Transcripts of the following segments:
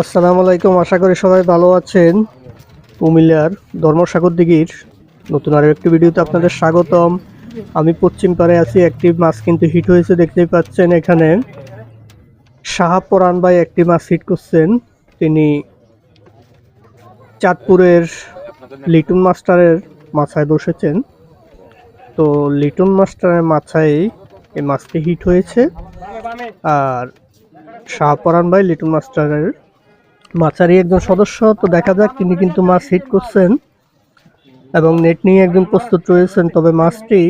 আসসালামু আলাইকুম, আশা করি সবাই ভালো আছেন। কুমিল্লার ধর্মসাগর দিঘির নতুন আরও একটি ভিডিওতে আপনাদের স্বাগতম। আমি পশ্চিম পাড়ে আছি একটি মাছ কিন্তু হিট হয়েছে দেখতেই পাচ্ছেন এখানে। শাহাপরান ভাই একটি মাছ হিট করছেন। তিনি চাঁদপুরের লিটন মাস্টারের মাথায় বসেছেন। তো লিটন মাস্টারের মাথায় এই মাছটি হিট হয়েছে। আর শাহপরান ভাই লিটন মাস্টারের মাছারি একজন সদস্য, তো দেখা যাক তিনি কিন্তু মাছ হিট করছেন এবং নেট নিয়ে একজন প্রস্তুত রয়েছেন। তবে মাছটি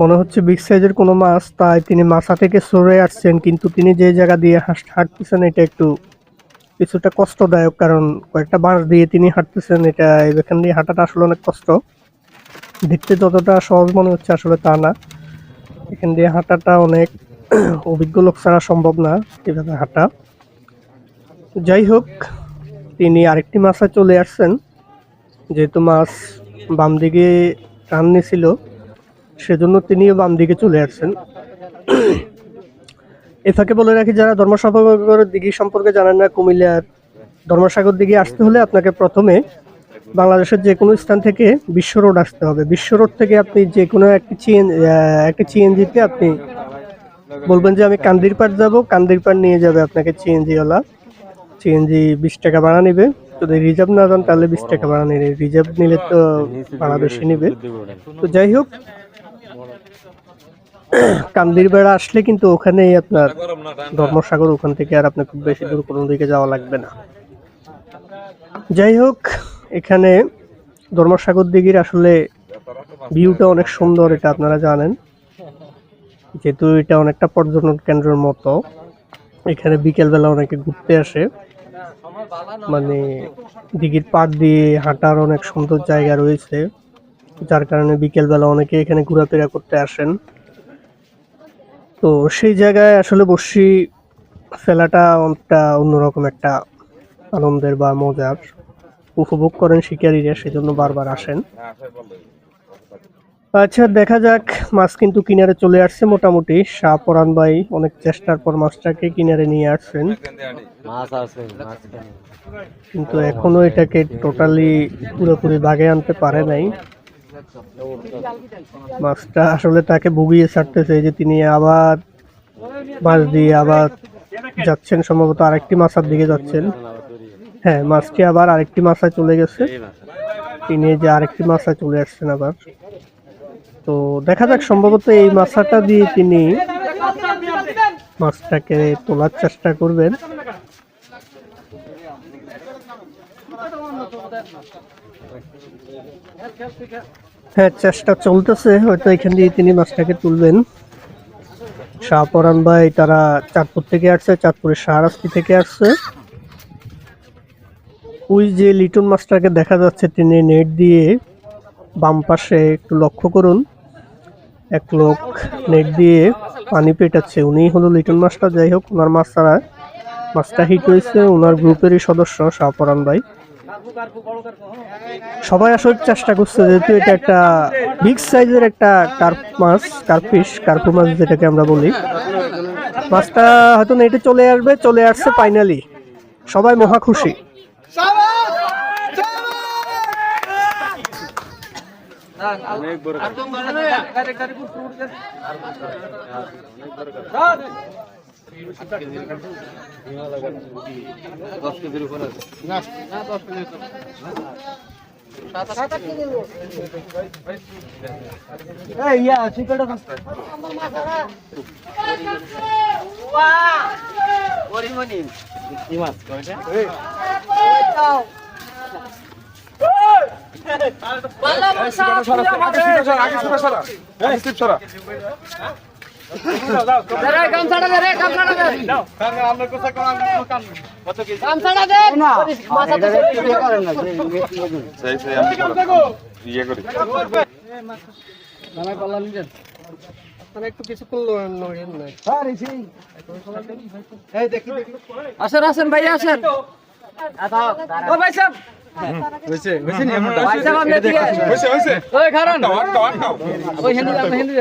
মনে হচ্ছে বিগ সাইজের কোনো মাছ, তাই তিনি মাছা থেকে সরে আসছেন, কিন্তু তিনি যে জায়গা দিয়ে হাঁট হাঁটতেছেন এটা একটু কিছুটা কষ্টদায়ক, কারণ কয়েকটা বাঁশ দিয়ে তিনি হাঁটতেছেন, এটা এখান দিয়ে হাঁটাটা আসলে অনেক কষ্ট। দেখতে যতটা সহজ মনে হচ্ছে আসলে তা না। এখান দিয়ে হাঁটাটা অনেক অভিজ্ঞ লোক ছাড়া সম্ভব না, এভাবে হাঁটা। যাই হোক, তিনি আরেকটি মাছে চলে আসছেন। যেহেতু মাছ বাম দিকে টান নিছিল, সেজন্য তিনিও বাম দিকে চলে আসছেন। এ ফাঁকে বলে রাখি, যারা ধর্মসাগর দিঘি সম্পর্কে জানেন না, কুমিল্লার ধর্মসাগর দিঘি আসতে হলে আপনাকে প্রথমে বাংলাদেশের যে কোনো স্থান থেকে বিশ্ব রোড আসতে হবে। বিশ্ব রোড থেকে আপনি যে কোনো একটি চিএন একটি সিএনজিতে আপনি বলবেন যে আমি কান্দির পাড় যাব কান্দির পাড় নিয়ে যাবে আপনাকে সিএনজিওয়ালা সিএনজি বিশ টাকা ভাড়া নেবে। যদি রিজার্ভ না যান তাহলে বিশ টাকা ভাড়া নেবে। রিজার্ভ নিলে তো ভাড়া বেশি নেবে। তো যাই হোক, কান্দির বেড়া আসলে কিন্তু ওখানেই আপনার ধর্মসাগর ওখান থেকে আর আপনার খুব বেশি দূর কোনো দিকে যাওয়া লাগবে না। যাই হোক, এখানে ধর্মসাগর দিঘির আসলে ভিউটা অনেক সুন্দর, এটা আপনারা জানেন। যেহেতু এটা অনেকটা পর্যটন কেন্দ্রের মতো, এখানে বিকেলবেলা অনেকে ঘুরতে আসে। মানে দিঘির পাড় দিয়ে হাঁটার অনেক সুন্দর জায়গা রয়েছে, যার কারণে বিকেলবেলা অনেকে এখানে ঘোরাফেরা করতে আসেন। তো সেই জায়গায় আসলে বসি ফেলাটা অনেকটা অন্যরকম একটা আনন্দের বা মজার। উপভোগ করেন শিকারীরা, সেজন্য বারবার আসেন। আচ্ছা দেখা যাক মাছ কিন্তু কিনারে চলে আসছে মোটামুটি। শাহ পরান ভাই অনেক চেষ্টার পর মাছটাকে কিনারে নিয়ে আসছেন। কিন্তু এখনও এটাকে টোটালি পুরোপুরি বাগে আনতে পারে নাই। মাছটা আসলে তাকে ভুগিয়ে ছাড়তেছে যে তিনি আবার মাছ দিয়ে আবার যাচ্ছেন সম্ভবত আরেকটি মাছার দিকে যাচ্ছেন। হ্যাঁ মাছটি আবার আরেকটি মাছায় চলে গেছে। তিনি যে আরেকটি মাছায় চলে আসছেন আবার। তো দেখা যাক, সম্ভবত এই মাছাটা দিয়ে তিনি মাছটাকে তোলার চেষ্টা করবেন। হ্যাঁ চেষ্টা চলতেছে, হয়তো এখান দিয়ে তিনি মাছটাকে তুলবেন। শাহপরান ভাই, তারা চাঁদপুর থেকে আসছে, চাঁদপুরের শাহরাস্তি থেকে আসছে। ওই যে লিটন মাছটাকে দেখা যাচ্ছে, তিনি নেট দিয়ে বাম পাশে একটু লক্ষ্য করুন। এক লোক নেট দিয়ে পানি পেটাচ্ছে। উনি হলো লিটন মাস্টার। যাই হোক, ওনার মাছ তারা মাছটা হিট হয়েছে। ওনার গ্রুপেরই সদস্য শাহপরান ভাই। সবাই আসলে চেষ্টা করছে, যেহেতু এটা একটা বিগ সাইজের একটা কার্প মাছ কার্পিস কার্পু মাছ যেটাকে আমরা বলি। মাছটা হয়তো নেটে চলে আসবে, চলে আসছে ফাইনালি সবাই মহা খুশি। দশ কেজির উপরে আছে কি মাছ কয়টা সেই সেই আমি ইয়ে করি মানে একটু কিছু আসেন আসেন ভাই আসেন। ভাই সাহেব হয়েছে? ওই হিন্দি হিন্দি